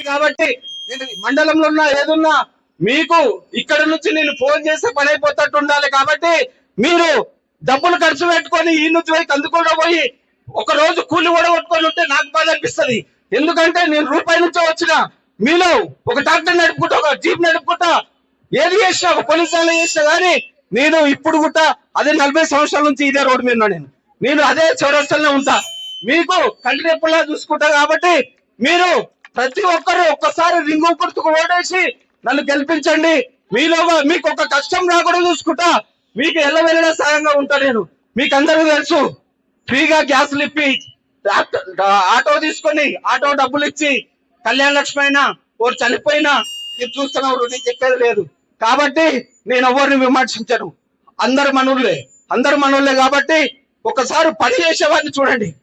కాబట్టి మండలంలో ఉన్నా ఏదున్నా మీకు ఇక్కడ నుంచి నేను ఫోన్ చేస్తే పని అయిపోతట్టు ఉండాలి కాబట్టి మీరు డబ్బులు ఖర్చు పెట్టుకొని ఈ నుంచి పోయి కందుకుండా పోయి ఒక రోజు కూలి కూడా కొట్టుకొని ఉంటే నాకు బాధ అనిపిస్తుంది. ఎందుకంటే నేను రూపాయి నుంచో వచ్చిన మీలో ఒక ట్రాక్టర్ నడుపుకుంటా ఒక జీప్ నడుపుకుంటా ఏది చేసినా ఒక పోలీస్ వాళ్ళు చేసినా కానీ నేను ఇప్పుడు కూడా అదే నలభై సంవత్సరాల నుంచి ఇదే రోడ్డు మీద నేను. నేను అదే చౌరస్తలోనే ఉంటా. మీకు కంటి రెప్పలా చూసుకుంటా కాబట్టి మీరు ప్రతి ఒక్కరు ఒక్కసారి రింగు గుర్తుకు ఓడేసి నన్ను గెలిపించండి. మీలో మీకు ఒక కష్టం రాకూడదు చూసుకుంటా మీకు ఎల్లవెల్లలా సాయంగా ఉంటా నేను. మీకు అందరికీ తెలుసు ఫ్రీగా గ్యాస్ లిప్పి ఆటో- తీసుకొని ఆటో డబ్బులు ఇచ్చి కళ్యాణ లక్ష్మి అయినా ఓరు చనిపోయినా మీరు చూస్తున్నారు నేను చెప్పేది లేదు. కాబట్టి నేను ఎవరిని విమర్శించను. అందరు మనోళ్ళే అందరు మనోళ్ళే కాబట్టి ఒకసారి పని చేసేవాడిని చూడండి.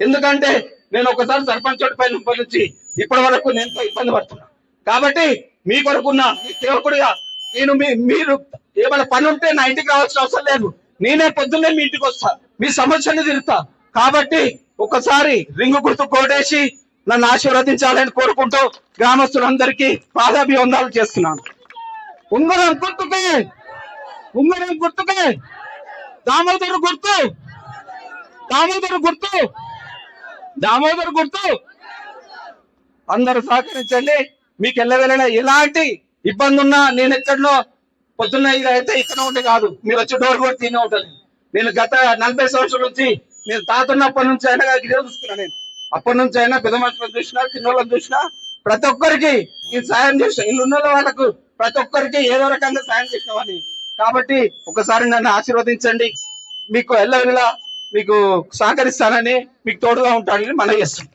ఎందుకంటే నేను ఒకసారి సర్పంచ్ పైన నుంచి ఇప్పటి వరకు నేను ఇబ్బంది పడుతున్నా. కాబట్టి మీ కొరకున్న మీ సేవకుడిగా నేను మీ మీరు ఏమైనా పని ఉంటే నా ఇంటికి రావాల్సిన అవసరం లేదు. నేనే పొద్దున్నే మీ ఇంటికి వస్తా. మీ సమస్యని తిరుగుతా కాబట్టి ఒకసారి రింగు గుర్తు కోటేసి నన్ను ఆశీర్వదించాలని కోరుకుంటూ గ్రామస్తులందరికీ పాదాభివందాలు చేస్తున్నాను. ఉంగరం గుర్తుకే. ఉంగరం గుర్తుకే. దామోదరు గుర్తు. దామోదరు గుర్తు. దామోదరు గుర్తు. అందరూ సహకరించండి. మీకు వెళ్ళవెళ్ళిన ఎలాంటి ఇబ్బంది ఉన్నా నేను ఎక్కడో పొద్దున్న ఇది అయితే ఇక్కడ ఉంటే కాదు. మీరు వచ్చి డోర్ కూడా తినే ఉంటుంది. నేను గత నలభై సంవత్సరాల నుంచి నేను తాతున్నప్పటి నుంచి అయినా కానీ ఇదే చూసుకున్నా నేను. అప్పటి నుంచి అయినా పెద్ద మనుషులను చూసినా చిన్నోళ్ళని చూసినా ప్రతి ఒక్కరికి నేను సాయం చేసిన ఇల్లు ఉన్న వాళ్ళకు ప్రతి ఒక్కరికి ఏదో రకంగా సాయం చేసినామని కాబట్టి ఒకసారి నన్ను ఆశీర్వదించండి. మీకు ఎల్లవెల్లా మీకు సహకరిస్తానని మీకు తోడుగా ఉంటానని మనం చేస్తున్నాం.